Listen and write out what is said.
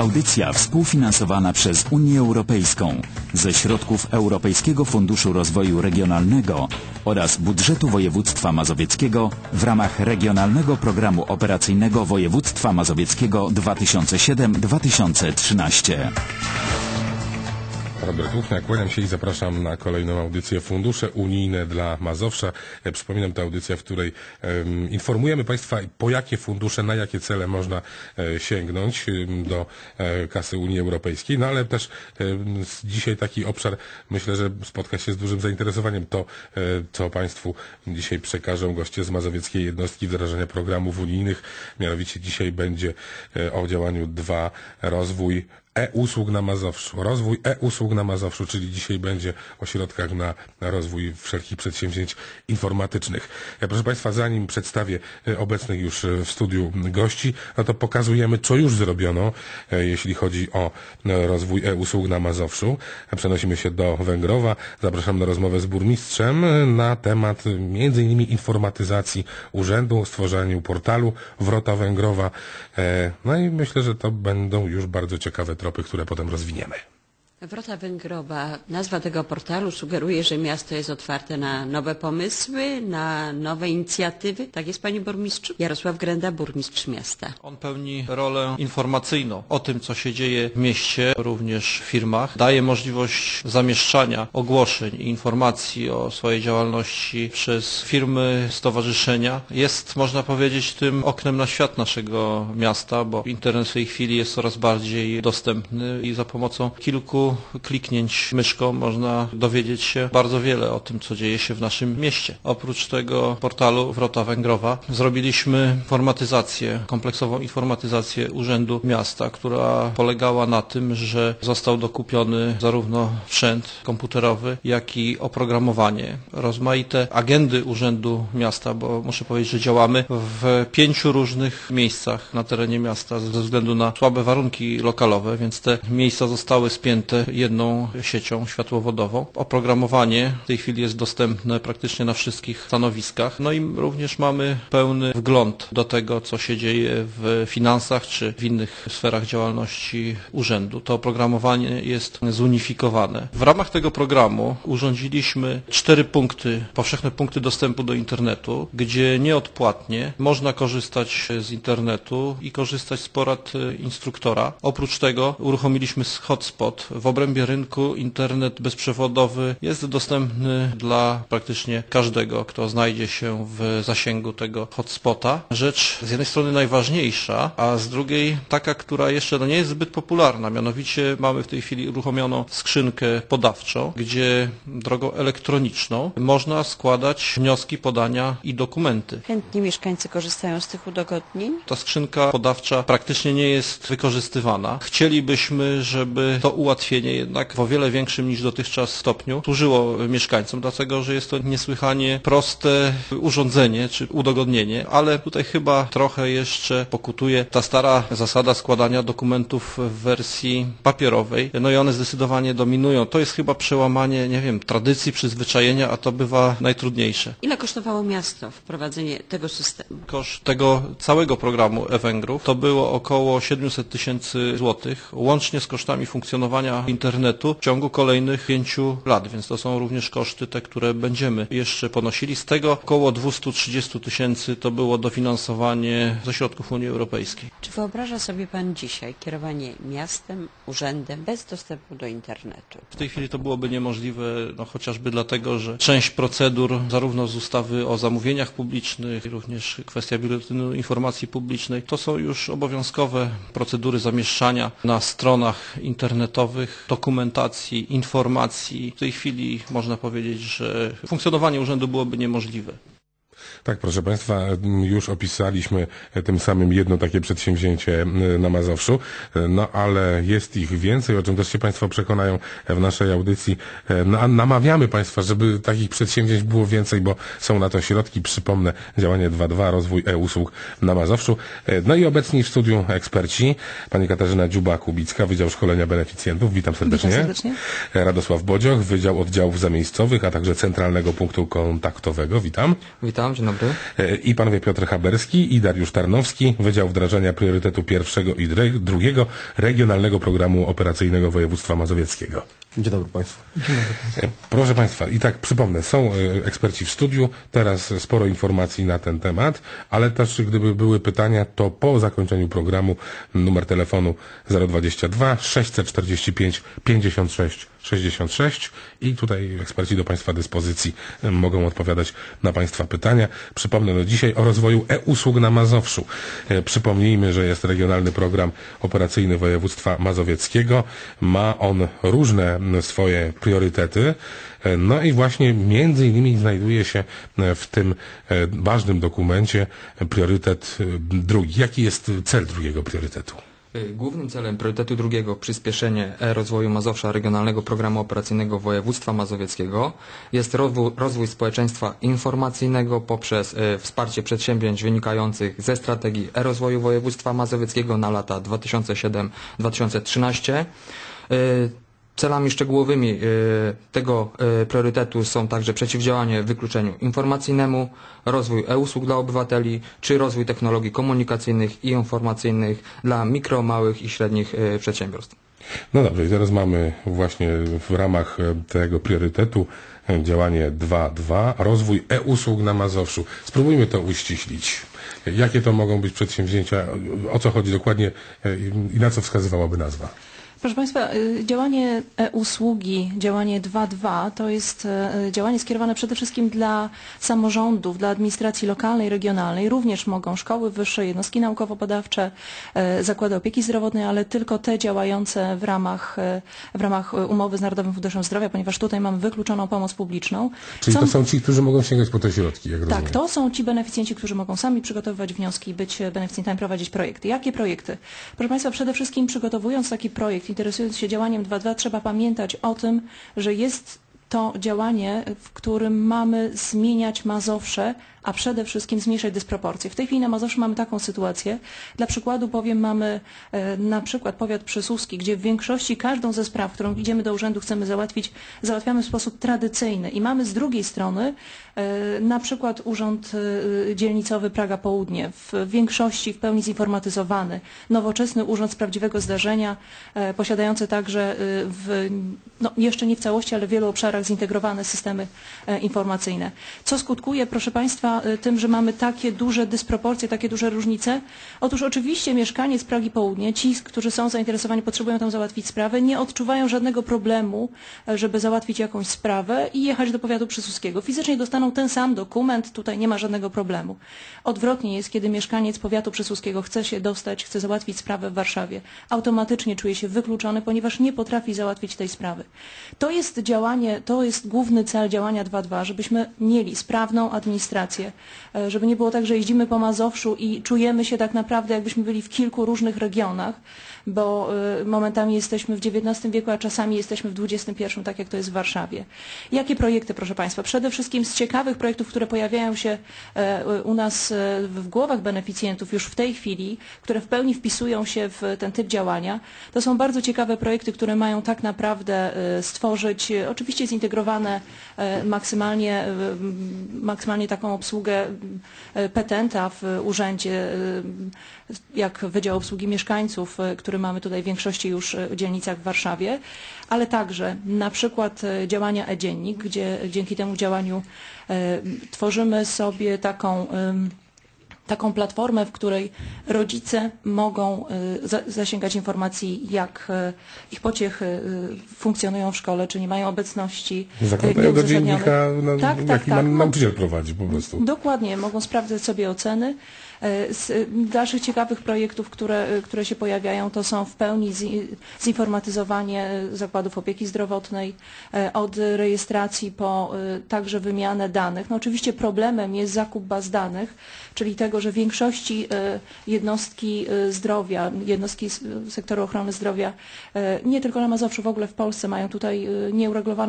Audycja współfinansowana przez Unię Europejską ze środków Europejskiego Funduszu Rozwoju Regionalnego oraz budżetu województwa mazowieckiego w ramach Regionalnego Programu Operacyjnego Województwa Mazowieckiego 2007-2013. Robert Łuchnia, kłaniam się i zapraszam na kolejną audycję Fundusze Unijne dla Mazowsza. Przypominam, to audycja, w której em, informujemy Państwa, po jakie fundusze, na jakie cele można e, sięgnąć do e, kasy Unii Europejskiej. No ale też dzisiaj taki obszar, myślę, że spotka się z dużym zainteresowaniem to, e, co Państwu dzisiaj przekażą goście z Mazowieckiej Jednostki Wdrażania Programów Unijnych. Mianowicie dzisiaj będzie e, o działaniu 2 rozwój e-usług na Mazowszu. Rozwój e-usług na Mazowszu, czyli dzisiaj będzie o środkach na, na rozwój wszelkich przedsięwzięć informatycznych. Proszę Państwa, zanim przedstawię e, obecnych już e, w studiu gości, no to pokazujemy, co już zrobiono, e, jeśli chodzi o rozwój e-usług na Mazowszu. Przenosimy się do Węgrowa. Zapraszam na rozmowę z burmistrzem na temat innymi informatyzacji urzędu, stworzeniu portalu Wrota Węgrowa. No i myślę, że to będą już bardzo ciekawe tropy, które potem rozwiniemy. Wrota Węgrowa, nazwa tego portalu sugeruje, że miasto jest otwarte na nowe pomysły, na nowe inicjatywy. Tak jest, panie burmistrzu? Jarosław Grenda, burmistrz miasta. On pełni rolę informacyjną o tym, co się dzieje w mieście, również w firmach. Daje możliwość zamieszczania ogłoszeń i informacji o swojej działalności przez firmy, stowarzyszenia. Jest, można powiedzieć, tym oknem na świat naszego miasta, bo internet w tej chwili jest coraz bardziej dostępny i za pomocą kilku kliknięć myszką można dowiedzieć się bardzo wiele o tym, co dzieje się w naszym mieście. Oprócz tego portalu Wrota Węgrowa zrobiliśmy informatyzację, kompleksową informatyzację Urzędu Miasta, która polegała na tym, że został dokupiony zarówno sprzęt komputerowy, jak i oprogramowanie. Rozmaite agendy Urzędu Miasta, bo muszę powiedzieć, że działamy w pięciu różnych miejscach na terenie miasta ze względu na słabe warunki lokalowe, więc te miejsca zostały spięte jedną siecią światłowodową. Oprogramowanie w tej chwili jest dostępne praktycznie na wszystkich stanowiskach. No i również mamy pełny wgląd do tego, co się dzieje w finansach czy w innych sferach działalności urzędu. To oprogramowanie jest zunifikowane. W ramach tego programu urządziliśmy cztery punkty, powszechne punkty dostępu do internetu, gdzie nieodpłatnie można korzystać z internetu i korzystać z porad instruktora. Oprócz tego uruchomiliśmy hotspot. W obrębie rynku internet bezprzewodowy jest dostępny dla praktycznie każdego, kto znajdzie się w zasięgu tego hotspota. Rzecz z jednej strony najważniejsza, a z drugiej taka, która jeszcze no, nie jest zbyt popularna. Mianowicie mamy w tej chwili uruchomioną skrzynkę podawczą, gdzie drogą elektroniczną można składać wnioski, podania i dokumenty. Chętnie mieszkańcy korzystają z tych udogodnień. Ta skrzynka podawcza praktycznie nie jest wykorzystywana. Chcielibyśmy, żeby to ułatwienie jednak w o wiele większym niż dotychczas stopniu służyło mieszkańcom, dlatego że jest to niesłychanie proste urządzenie czy udogodnienie, ale tutaj chyba trochę jeszcze pokutuje ta stara zasada składania dokumentów w wersji papierowej. No i one zdecydowanie dominują. To jest chyba przełamanie, nie wiem, tradycji, przyzwyczajenia, a to bywa najtrudniejsze. Ile kosztowało miasto wprowadzenie tego systemu? Koszt tego całego programu e-Węgrów to było około 700 tysięcy złotych, łącznie z kosztami funkcjonowania internetu w ciągu kolejnych pięciu lat, więc to są również koszty te, które będziemy jeszcze ponosili. Z tego około 230 tysięcy to było dofinansowanie ze środków Unii Europejskiej. Czy wyobraża sobie pan dzisiaj kierowanie miastem, urzędem bez dostępu do internetu? W tej chwili to byłoby niemożliwe, no chociażby dlatego, że część procedur, zarówno z ustawy o zamówieniach publicznych, jak również kwestia biuletynu informacji publicznej, to są już obowiązkowe procedury zamieszczania na stronach internetowych, dokumentacji, informacji. W tej chwili można powiedzieć, że funkcjonowanie urzędu byłoby niemożliwe. Tak, proszę Państwa, już opisaliśmy tym samym jedno takie przedsięwzięcie na Mazowszu, no ale jest ich więcej, o czym też się Państwo przekonają w naszej audycji. No, namawiamy Państwa, żeby takich przedsięwzięć było więcej, bo są na to środki. Przypomnę, działanie 2.2, rozwój e-usług na Mazowszu. No i obecni w studiu eksperci, pani Katarzyna Dziuba-Kubicka, Wydział Szkolenia Beneficjentów. Witam serdecznie. Witam serdecznie. Radosław Bodzioch, Wydział Oddziałów Zamiejscowych, a także Centralnego Punktu Kontaktowego. Witam. Witam. Witam, dzień dobry. E, I panowie Piotr Haberski i Dariusz Tarnowski, Wydział Wdrażania Priorytetu Pierwszego i Drugiego Regionalnego Programu Operacyjnego Województwa Mazowieckiego. Dzień dobry Państwu. E, Proszę Państwa, i tak przypomnę, są e, eksperci w studiu, teraz sporo informacji na ten temat, ale też gdyby były pytania, to po zakończeniu programu numer telefonu 022 645 56 66 i tutaj eksperci do Państwa dyspozycji e, mogą odpowiadać na Państwa pytania. Przypomnę, no dzisiaj o rozwoju e-usług na Mazowszu. Przypomnijmy, że jest regionalny program operacyjny województwa mazowieckiego. Ma on różne swoje priorytety. E, No i właśnie między innymi znajduje się e, w tym e, ważnym dokumencie priorytet drugi. Jaki jest cel drugiego priorytetu? Głównym celem priorytetu drugiego przyspieszenie e-rozwoju Mazowsza Regionalnego Programu Operacyjnego Województwa Mazowieckiego jest rozwój, rozwój społeczeństwa informacyjnego poprzez y, wsparcie przedsięwzięć wynikających ze strategii e-rozwoju województwa mazowieckiego na lata 2007-2013. Y, Celami szczegółowymi y, tego y, priorytetu są także przeciwdziałanie wykluczeniu informacyjnemu, rozwój e-usług dla obywateli, czy rozwój technologii komunikacyjnych i informacyjnych dla mikro, małych i średnich y, przedsiębiorstw. No dobrze, i teraz mamy właśnie w ramach e, tego priorytetu e, działanie 2.2, rozwój e-usług na Mazowszu. Spróbujmy to uściślić. Jakie to mogą być przedsięwzięcia, o co chodzi dokładnie e, i na co wskazywałaby nazwa? Proszę Państwa, y, działanie e-usługi, działanie 2.2 to jest y, działanie skierowane przede wszystkim dla samorządów, dla administracji lokalnej, regionalnej. Również mogą szkoły wyższe, jednostki naukowo-badawcze, y, zakłady opieki zdrowotnej, ale tylko te działające w ramach, w ramach umowy z Narodowym Funduszem Zdrowia, ponieważ tutaj mamy wykluczoną pomoc publiczną. Czyli Są- to są ci, którzy mogą sięgać po te środki, jak rozumiem. tak, to są ci beneficjenci, którzy mogą sami przygotowywać wnioski, być beneficjentami, prowadzić projekty. Jakie projekty? Proszę Państwa, przede wszystkim przygotowując taki projekt, interesując się działaniem 2.2, trzeba pamiętać o tym, że jest to działanie, w którym mamy zmieniać Mazowsze, a przede wszystkim zmniejszać dysproporcje. W tej chwili na Mazowszu mamy taką sytuację. Dla przykładu powiem, mamy e, na przykład powiat przysuski, gdzie w większości każdą ze spraw, którą idziemy do urzędu, chcemy załatwić, załatwiamy w sposób tradycyjny. I mamy z drugiej strony e, na przykład Urząd e, Dzielnicowy Praga Południe, w większości w pełni zinformatyzowany, nowoczesny urząd z prawdziwego zdarzenia, posiadający także w, no, jeszcze nie w całości, ale w wielu obszarach zintegrowane systemy informacyjne. Co skutkuje, proszę Państwa, e, tym, że mamy takie duże dysproporcje, takie duże różnice? Otóż oczywiście mieszkaniec Pragi Południe, ci, którzy są zainteresowani, potrzebują tam załatwić sprawę, nie odczuwają żadnego problemu, e, żeby załatwić jakąś sprawę i jechać do powiatu przysuskiego. Fizycznie dostaną ten sam dokument, tutaj nie ma żadnego problemu. Odwrotnie jest, kiedy mieszkaniec powiatu przysuskiego chce się dostać, chce załatwić sprawę w Warszawie. Automatycznie czuje się wykluczony, ponieważ nie potrafi załatwić tej sprawy. To jest działanie, to jest główny cel działania 2.2, żebyśmy mieli sprawną administrację, e, żeby nie było tak, że jeździmy po Mazowszu i czujemy się tak naprawdę, jakbyśmy byli w kilku różnych regionach, bo y, momentami jesteśmy w XIX wieku, a czasami jesteśmy w XXI, tak jak to jest w Warszawie. Jakie projekty, proszę Państwa? Przede wszystkim z ciekawych projektów, które pojawiają się e, u nas e, w głowach beneficjentów już w tej chwili, które w pełni wpisują się w ten typ działania, to są bardzo ciekawe projekty, które mają tak naprawdę e, stworzyć, e, oczywiście zintegrowane e, maksymalnie, e, maksymalnie taką obsługę e, petenta w urzędzie, e, jak Wydział Obsługi Mieszkańców, e, który mamy tutaj w większości już e, dzielnicach w Warszawie, ale także na przykład działania e-dziennik, gdzie dzięki temu działaniu tworzymy sobie taką taką platformę, w której rodzice mogą y, za- zasięgać informacji, jak y, ich pociechy y, funkcjonują w szkole, czy nie mają obecności Zaglądają do dziennika, no, Tak, tak, jaki tak. nam- No, nauczyciel prowadzi po prostu. Dokładnie, mogą sprawdzać sobie oceny. Z dalszych ciekawych projektów, które, które się pojawiają, to są w pełni zi- zinformatyzowanie zakładów opieki zdrowotnej, od rejestracji po także wymianę danych. No oczywiście problemem jest zakup baz danych, czyli tego, że w większości e, jednostki e, zdrowia, jednostki s- sektoru ochrony zdrowia, e, nie tylko na Mazowszu, w ogóle w Polsce mają tutaj nieuregulowaną